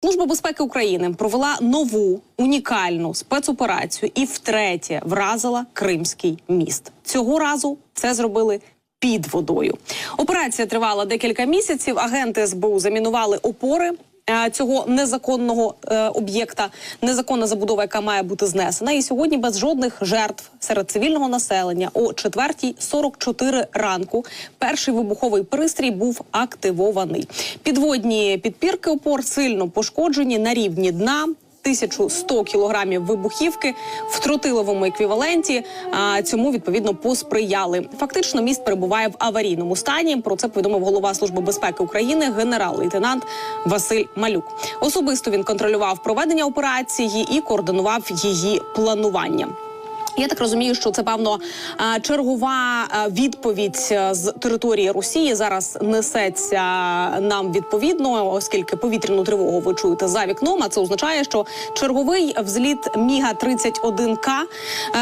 Служба безпеки України провела нову унікальну спецоперацію і втретє вразила Кримський міст. Цього разу це зробили. Під водою операція тривала декілька місяців. Агенти СБУ замінували опори цього незаконного е, об'єкта, незаконна забудова, яка має бути знесена. І сьогодні без жодних жертв серед цивільного населення о 4.44 ранку перший вибуховий пристрій був активований. Підводні підпірки опор сильно пошкоджені на рівні дна. 1100 кілограмів вибухівки в тротиловому еквіваленті. А цьому відповідно посприяли. Фактично, міст перебуває в аварійному стані. Про це повідомив голова служби безпеки України генерал-лейтенант Василь Малюк. Особисто він контролював проведення операції і координував її планування. Я так розумію, що це певно е, чергова е, відповідь е, з території Росії зараз несеться нам відповідно, оскільки повітряну тривогу ви чуєте за вікном. А це означає, що черговий взліт Міга 31 к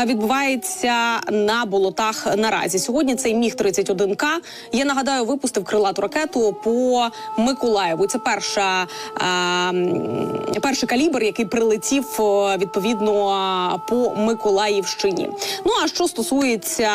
відбувається на болотах. Наразі сьогодні цей міг 31 к я нагадаю, випустив крилату ракету по Миколаєву. Це перша перший калібр, який прилетів відповідно по Миколаївщині. Ну а що стосується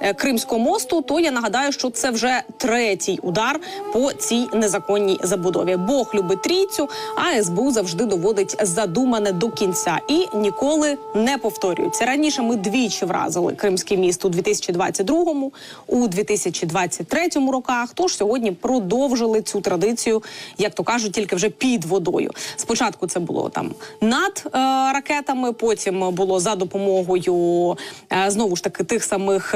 е, Кримського мосту, то я нагадаю, що це вже третій удар по цій незаконній забудові. Бог любить трійцю, а СБУ завжди доводить задумане до кінця і ніколи не повторюється. Раніше ми двічі вразили Кримський міст у 2022-му, у 2023 роках. Тож сьогодні продовжили цю традицію, як то кажуть, тільки вже під водою. Спочатку це було там над е, ракетами, потім було за допомогою е, знову ж таки тих самих.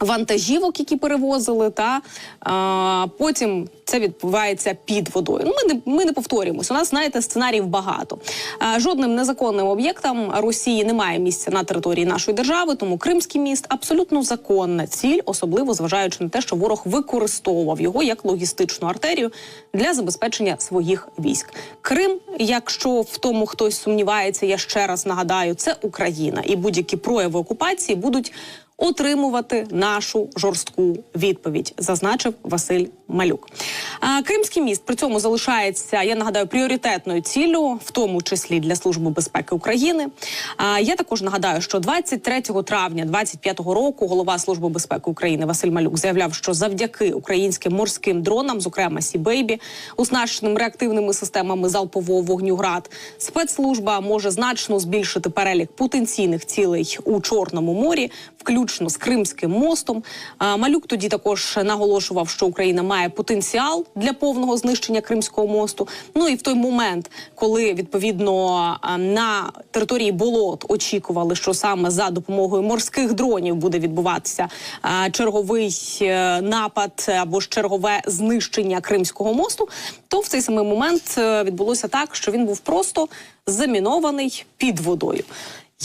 Вантажівок, які перевозили, та а, потім це відбувається під водою. Ну, ми не ми не повторюємось. У нас знаєте сценаріїв багато. А, жодним незаконним об'єктам Росії немає місця на території нашої держави. Тому Кримський міст абсолютно законна ціль, особливо зважаючи на те, що ворог використовував його як логістичну артерію для забезпечення своїх військ. Крим, якщо в тому хтось сумнівається, я ще раз нагадаю, це Україна, і будь-які прояви окупації будуть отримувати нашу жорстку відповідь, зазначив Василь Малюк. А, Кримський міст при цьому залишається, я нагадаю, пріоритетною ціллю, в тому числі для служби безпеки України. А, я також нагадаю, що 23 травня 2025 року голова служби безпеки України Василь Малюк заявляв, що завдяки українським морським дронам, зокрема Сібейбі, оснащеним реактивними системами залпового вогню ГРАД, спецслужба може значно збільшити перелік потенційних цілей у Чорному морі, включно з Кримським мостом. А, Малюк тоді також наголошував, що Україна має потенціал для повного знищення Кримського мосту. Ну і в той момент, коли відповідно на території болот очікували, що саме за допомогою морських дронів буде відбуватися черговий е, напад або ж чергове знищення Кримського мосту, то в цей самий момент е, відбулося так, що він був просто замінований під водою.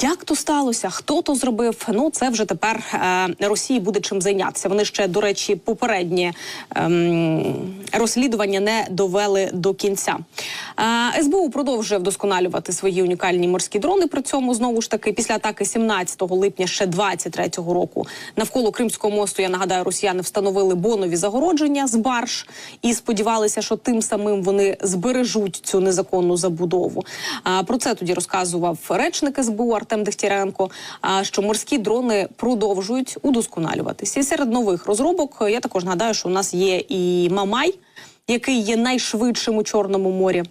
Як то сталося? Хто то зробив? Ну це вже тепер е, Росії буде чим зайнятися. Вони ще до речі, попереднє ем, розслідування не довели до кінця. Е, СБУ продовжує вдосконалювати свої унікальні морські дрони. При цьому знову ж таки після атаки 17 липня ще 23-го року навколо Кримського мосту. Я нагадаю, росіяни встановили бонові загородження з барж і сподівалися, що тим самим вони збережуть цю незаконну забудову. А про це тоді розказував речник СБУ Дегтяренко. А що морські дрони продовжують удосконалюватися. І серед нових розробок я також нагадаю, що у нас є і Мамай, який є найшвидшим у Чорному морі.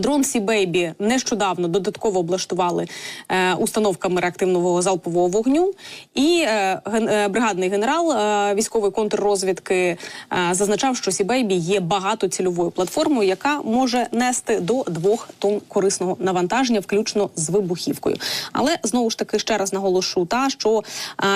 Дрон Сі Бейбі нещодавно додатково облаштували е, установками реактивного залпового вогню. І е, е, бригадний генерал е, військової контррозвідки е, зазначав, що Сі Бейбі є багатоцільовою платформою, яка може нести до двох тонн корисного навантаження, включно з вибухівкою. Але знову ж таки ще раз наголошу, та що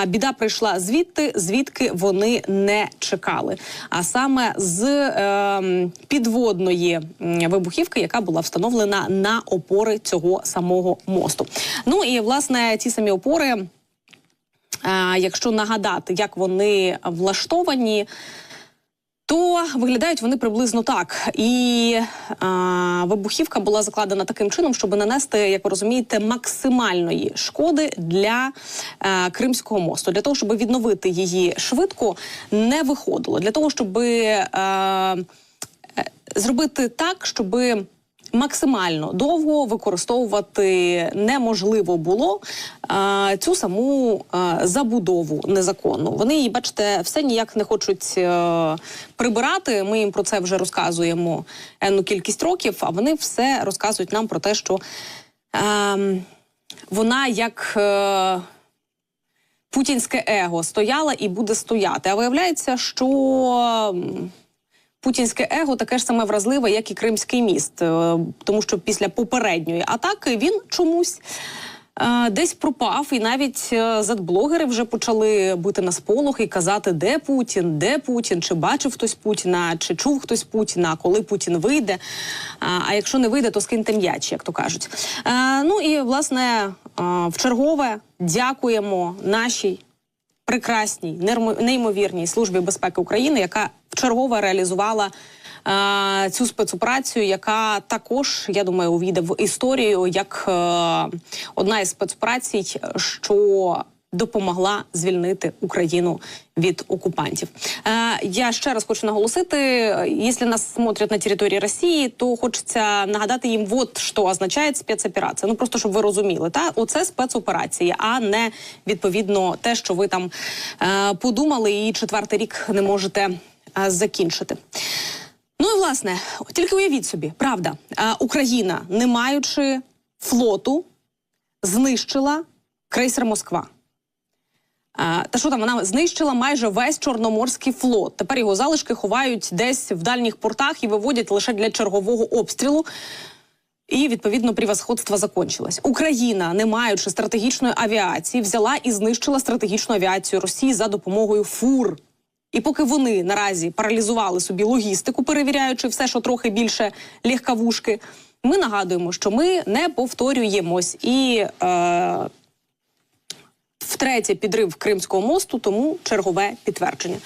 е, біда прийшла звідти, звідки вони не чекали. А саме з е, підводної вибухівки, яка була встановлена на опори цього самого мосту. Ну і власне ці самі опори, е, якщо нагадати, як вони влаштовані. То виглядають вони приблизно так, і а, вибухівка була закладена таким чином, щоб нанести, як ви розумієте, максимальної шкоди для а, Кримського мосту. Для того, щоб відновити її швидко, не виходило. Для того, щоб а, е, зробити так, щоби. Максимально довго використовувати неможливо було е, цю саму е, забудову незаконну. Вони її, бачите, все ніяк не хочуть е, прибирати. Ми їм про це вже розказуємо енну кількість років, а вони все розказують нам про те, що е, вона як. Е, Путінське его стояла і буде стояти. А виявляється, що путінське его таке ж саме вразливе, як і Кримський міст, Е, тому що після попередньої атаки він чомусь. е, Десь пропав, і навіть е, задблогери вже почали бути на сполох і казати, де Путін, де Путін, чи бачив хтось Путіна, чи чув хтось Путіна, коли Путін вийде. А, якщо не вийде, то скиньте м'яч, як то кажуть. Ну і власне в чергове дякуємо нашій прекрасній, неймовірній службі безпеки України, яка вчергове реалізувала е, цю спецоперацію, яка також, я думаю, увійде в історію як е, одна із спецоперацій, що допомогла звільнити Україну від окупантів. Е, я ще раз хочу наголосити: якщо нас смотрять на території Росії, то хочеться нагадати їм, от що означає спецоперація. Ну просто щоб ви розуміли, та оце спецоперація, а не відповідно те, що ви там е, подумали, і четвертий рік не можете е, закінчити. Ну і власне, тільки уявіть собі, правда, е, Україна, не маючи флоту, знищила крейсер Москва. А, Та що там вона знищила майже весь чорноморський флот. Тепер його залишки ховають десь в дальніх портах і виводять лише для чергового обстрілу. І відповідно превосходство закончилось. Україна, не маючи стратегічної авіації, взяла і знищила стратегічну авіацію Росії за допомогою фур. І поки вони наразі паралізували собі логістику, перевіряючи все, що трохи більше легкавушки, ми нагадуємо, що ми не повторюємось і. Е, Втретє підрив Кримського мосту, тому чергове підтвердження.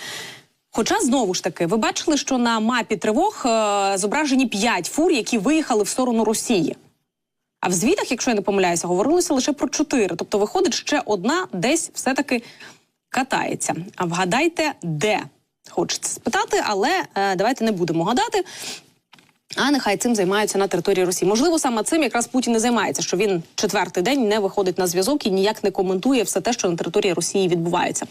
Хоча знову ж таки, ви бачили, що на мапі тривог е, зображені п'ять фур, які виїхали в сторону Росії. А в звітах, якщо я не помиляюся, говорилося лише про чотири. Тобто, виходить, ще одна десь все-таки катається. А вгадайте, де хочеться спитати, але е, давайте не будемо гадати. А нехай цим займаються на території Росії. Можливо, саме цим якраз Путін і займається, що він четвертий день не виходить на зв'язок і ніяк не коментує все те, що на території Росії відбувається.